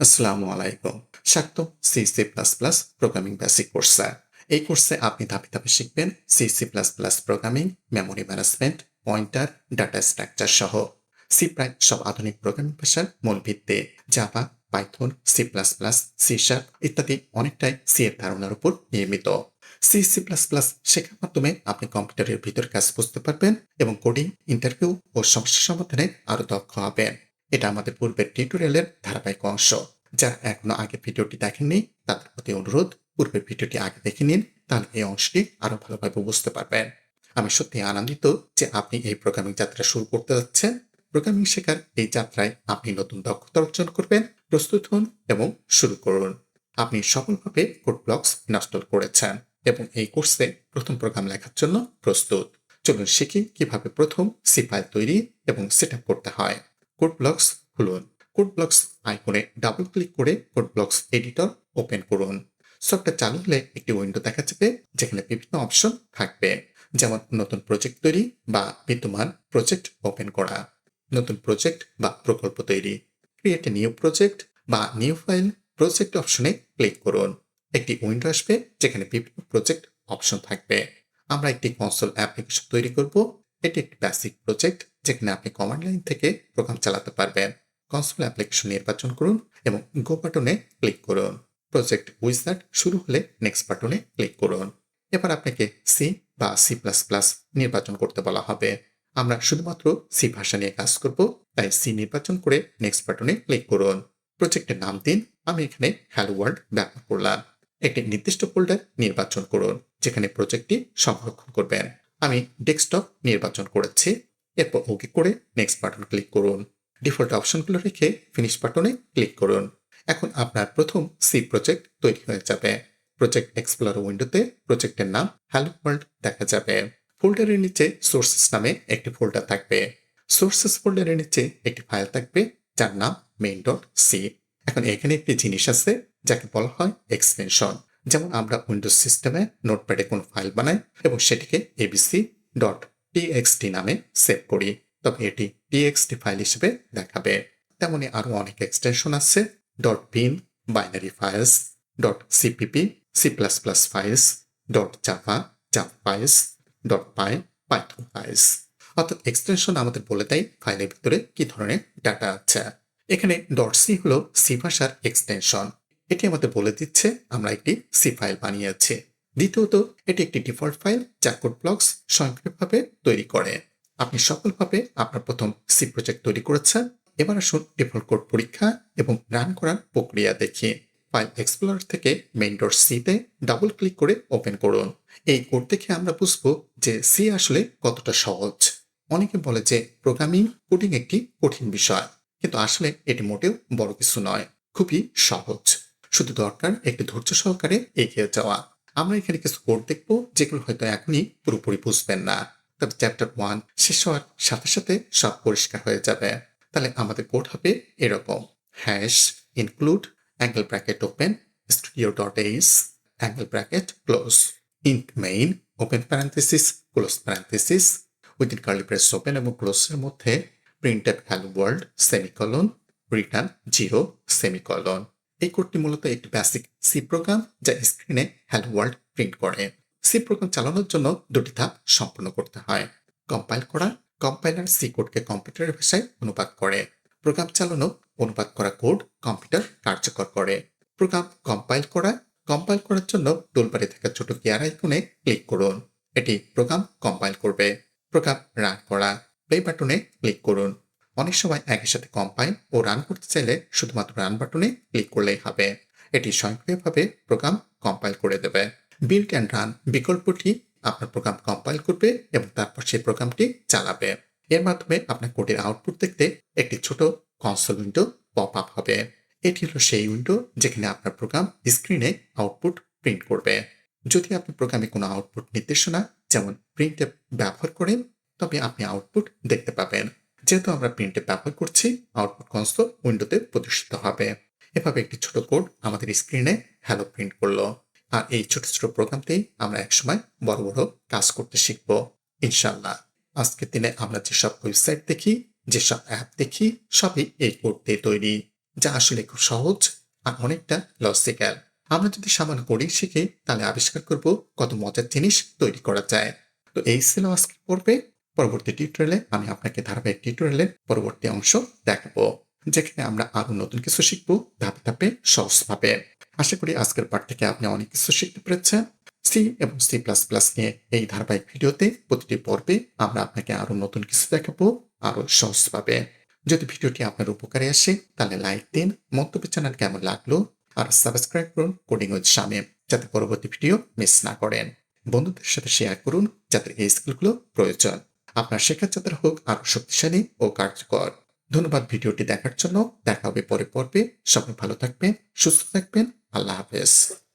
আসসালামু আলাইকুম। স্বাগতম C C plus plus programming basic কোর্সে। এই কোর্সে আপনি ধাপে ধাপে শিখবেন C C plus plus programming, memory management, pointer, data structure সহ। সি প্রায় সব আধুনিক প্রোগ্রামিং ভাষার মূল ভিত্তি। Java, Python, C plus plus, C sharp ইত্যাদি অনেকটাই সি এর ধারণার উপর নির্মিত। সি সি প্লাস প্লাস শেখার মাধ্যমে আপনি কম্পিউটারের ভিতর কাজ বুঝতে পারবেন এবং কোডিং, ইন্টারভিউ ও সমস্যা সমাধানে আরও দক্ষ হবেন। এটা আমাদের পূর্বের টিউটোরিয়ালের ধারাবাহিক অংশ। যারা এখনও আগে ভিডিওটি দেখেননি, তাদের প্রতি অনুরোধ, পূর্বের ভিডিওটি আগে দেখে নিন, তাহলে এই অংশটি আরও ভালোভাবে বুঝতে পারবেন। আমি সত্যি আনন্দিত যে আপনি এই প্রোগ্রামিং যাত্রা শুরু করতে যাচ্ছেন। প্রোগ্রামিং শেখার এই যাত্রায় আপনি নতুন দক্ষতা অর্জন করবেন, প্রস্তুত হন এবং শুরু করুন। আপনি সফলভাবে কোড ব্লকস ইনস্টল করেছেন এবং এই কোর্সে প্রথম প্রোগ্রাম লেখার জন্য প্রস্তুত। চলুন শিখি কীভাবে প্রথম সি ফাইল তৈরি এবং সেট করতে হয়। কোড ব্লকস খুলুন। কোড ব্লকস আইকনে ডাবল ক্লিক করে কোড ব্লকস এডিটর ওপেন করুন। সফটওয়্যার চালু হলে একটি উইন্ডো দেখা যাবে যেখানে বিভিন্ন অপশন থাকবে, যেমন নতুন প্রজেক্ট তৈরি বা বিদ্যমান প্রজেক্ট ওপেন করা, নতুন প্রজেক্ট বা প্রকল্প তৈরি ক্রিয়েট এ নিউ প্রজেক্ট বা নিউ ফাইল প্রজেক্ট অপশনে ক্লিক করুন। একটি উইন্ডো আসবে যেখানে বিভিন্ন প্রজেক্ট অপশন থাকবে। আমরা একটি কনসোল অ্যাপ্লিকেশন তৈরি করব এটি একটি বেসিক প্রজেক্ট যেখানে আপনি কমান্ড লাইন থেকে প্রোগ্রাম চালাতে পারবেন। কনসোল অ্যাপ্লিকেশন নির্বাচন করুন এবং গো বাটনে ক্লিক করুন। প্রজেক্ট উইজার্ড শুরু হলে নেক্সট বাটনে ক্লিক করুন। এবার আপনাকে সি বা সি প্লাস প্লাস নির্বাচন করতে বলা হবে। আমরা শুধুমাত্র সি ভাষা নিয়ে কাজ করব, তাই সি নির্বাচন করে নেক্সট বাটনে ক্লিক করুন। প্রজেক্টের নাম দিন, আমি এখানে হ্যালো ওয়ার্ল্ড ব্যবহার করলাম। একটি নির্দিষ্ট ফোল্ডার নির্বাচন করুন, যেখানে প্রজেক্টটি সংরক্ষণ করবেন। আমি ডেস্কটপ নির্বাচন করেছি। এরপর ওকে করে নেক্সট বাটন ক্লিক করুন। ডিফল্ট অপশনগুলো রেখে ফিনিশ বাটনে ক্লিক করুন। এখন আপনার প্রথম সি প্রজেক্ট তৈরি হয়ে যাবে। প্রজেক্ট এক্সপ্লোর উইন্ডোতে প্রজেক্টের নাম হ্যালো ওয়ার্ল্ড দেখা যাবে। ফোল্ডারের নিচে সোর্সেস নামে একটি ফোল্ডার থাকবে। সোর্সেস ফোল্ডারের নিচে একটি ফাইল থাকবে, যার নাম মেইন ডট সি এখন এখানে একটি জিনিস আছে, যাকে বলা হয় এক্সটেনশন যেমন আমরা উইন্ডোজ সিস্টেমে নোটপ্যাডে কোন ফাইল বানাই এবং সেটিকে এবিসি ডট টিএক্সটি নামে সেভ করি। তবে এটি টিএক্সটি ফাইল হিসেবে দেখাবে। তেমনি আরও অনেক এক্সটেনশন আছে। Dot bin binary files dot CPP C plus plus files dot Java জাভ files dot py Python files অর্থাৎ এক্সটেনশন আমাদের বলে দেয় ফাইলের ভিতরে কি ধরনের ডাটা আছে। এখানে ডট সি হলো সি ভাষার এক্সটেনশন এটি আমাদের বলে দিচ্ছে, আমরা একটি সি ফাইল বানিয়েছি। দ্বিতীয়ত, এটি একটি ডিফল্ট ফাইল যা কোড ব্লকস স্বয়ংক্রিয়ভাবে তৈরি করে। আপনি সফলভাবে আপনার প্রথম সি প্রজেক্ট তৈরি করেছেন। এবার আসুন ডিফল্ট কোড পরীক্ষা এবং রান করার প্রক্রিয়া দেখি। ফাইল এক্সপ্লোরার থেকে মেইন ডট সিতে ডাবল ক্লিক করে ওপেন করুন। এই কোড দেখে আমরা বুঝব যে সি আসলে কতটা সহজ। অনেকে বলে যে প্রোগ্রামিং কোডিং একটি কঠিন বিষয়, কিন্তু আসলে এটি মোটেও বড় কিছু নয়, খুবই সহজ। শুধু দরকার একটি ধৈর্য সহকারে এগিয়ে যাওয়া। আমরা এখানে কিছু কোড দেখব, যেগুলো হয়তো এখনই পুরোপুরি বুঝবেন না। তবে চ্যাপ্টার ওয়ান শেষ হওয়ার সাথে সাথে সব পরিষ্কার হয়ে যাবে। তাহলে আমাদের কোড হবে এরকম। Hash include angle bracket open studio dot H angle bracket close int main open parenthesis close parenthesis within curly braces open এবং ক্লোজের মধ্যে printf hello world semicolon return zero semicolon এই কোডটি মূলত একটি বেসিক সি প্রোগ্রাম যা স্ক্রিনে hello world print করে। সি প্রোগ্রাম চালানোর জন্য দুটি ধাপ সম্পন্ন করতে হয়। কম্পাইল করা কম্পাইলার সি কোডকে কম্পিউটারের ভাষায় অনুবাদ করে। প্রোগ্রাম চালানো, অনুবাদ করা কোড কম্পিউটার কার্যকর করে। প্রোগ্রাম কম্পাইল করা কম্পাইল করার জন্য টুলবারে থাকা ছোট গিয়ার আইকনে ক্লিক করুন। এটি প্রোগ্রাম কম্পাইল করবে। প্রোগ্রাম রান করা প্লে বাটনে ক্লিক করুন। অনেক সময় একই সাথে কম্পাইল ও রান করতে চাইলে শুধুমাত্র রান বাটনে ক্লিক করলেই হবে। এটি স্বয়ংক্রিয়ভাবে প্রোগ্রাম কম্পাইল করে দেবে। বিল্ড অ্যান্ড রান বিকল্পটি আপনার প্রোগ্রাম কম্পাইল করবে এবং তারপর সেই প্রোগ্রামটি চালাবে। এর মাধ্যমে আপনার কোডের আউটপুট দেখতে একটি ছোট কনসোল উইন্ডো পপ আপ হবে। এটি হলো সেই উইন্ডো যেখানে আপনার প্রোগ্রাম স্ক্রিনে আউটপুট প্রিন্ট করবে। যদি আপনি প্রোগ্রামে কোনো আউটপুট নির্দেশনা যেমন প্রিন্ট ব্যবহার করেন, তবে আপনি আউটপুট দেখতে পাবেন। যেহেতু আমরা প্রিন্টে ব্যবহার করছি আউটপুট কনসোল উইন্ডোতে প্রদর্শিত হবে। এভাবে একটি ছোট কোড আমাদের স্ক্রিনে হ্যালো প্রিন্ট করল। আর এই ছোট ছোট প্রোগ্রামতেই আমরা একসময় বড় বড় কাজ করতে শিখব ইনশাল্লাহ আজকের দিনে আমরা যেসব ওয়েবসাইট দেখি, যেসব অ্যাপ দেখি, সবই এই কোড দিয়ে তৈরি, যা আসলে খুব সহজ আর অনেকটা লজিক্যাল আমরা যদি সামান্য কোডিং শিখি, তাহলে আবিষ্কার করব কত মজার জিনিস তৈরি করা যায়। তো এই ছিল আজকের পর্বে। পরবর্তী টিউটোরিয়ালে আমি আপনাকে ধারাবাহিক টিউটোরিয়ালের পরবর্তী অংশ দেখাবো, যেখানে আমরা আরও নতুন কিছু শিখব ধাপে ধাপে, সহজভাবে। আশা করি আজকের পাঠ থেকে আপনি অনেক কিছু শিখতে পেরেছেন। সি এবং সি প্লাস প্লাস নিয়ে এই ধারাবাহিক ভিডিওতে প্রতিটি পর্বে আমরা আপনাকে আরও নতুন কিছু দেখাবো আরও সহজভাবে। যদি ভিডিওটি আপনার উপকারে আসে, তাহলে লাইক দিন, মন্তব্য চ্যানেল কেমন লাগল, আর সাবস্ক্রাইব করুন কোডিং উইথ শামে যাতে পরবর্তী ভিডিও মিস না করেন। বন্ধুদের সাথে শেয়ার করুন, যাতে এই স্কিলগুলো প্রয়োজন। আপনার শেখার যাত্রা হোক আরও শক্তিশালী ও কার্যকর। ধন্যবাদ ভিডিওটি দেখার জন্য। দেখা হবে পরে পর্বে। সবাই ভালো থাকবেন, সুস্থ থাকবেন। আল্লাহ হাফেজ।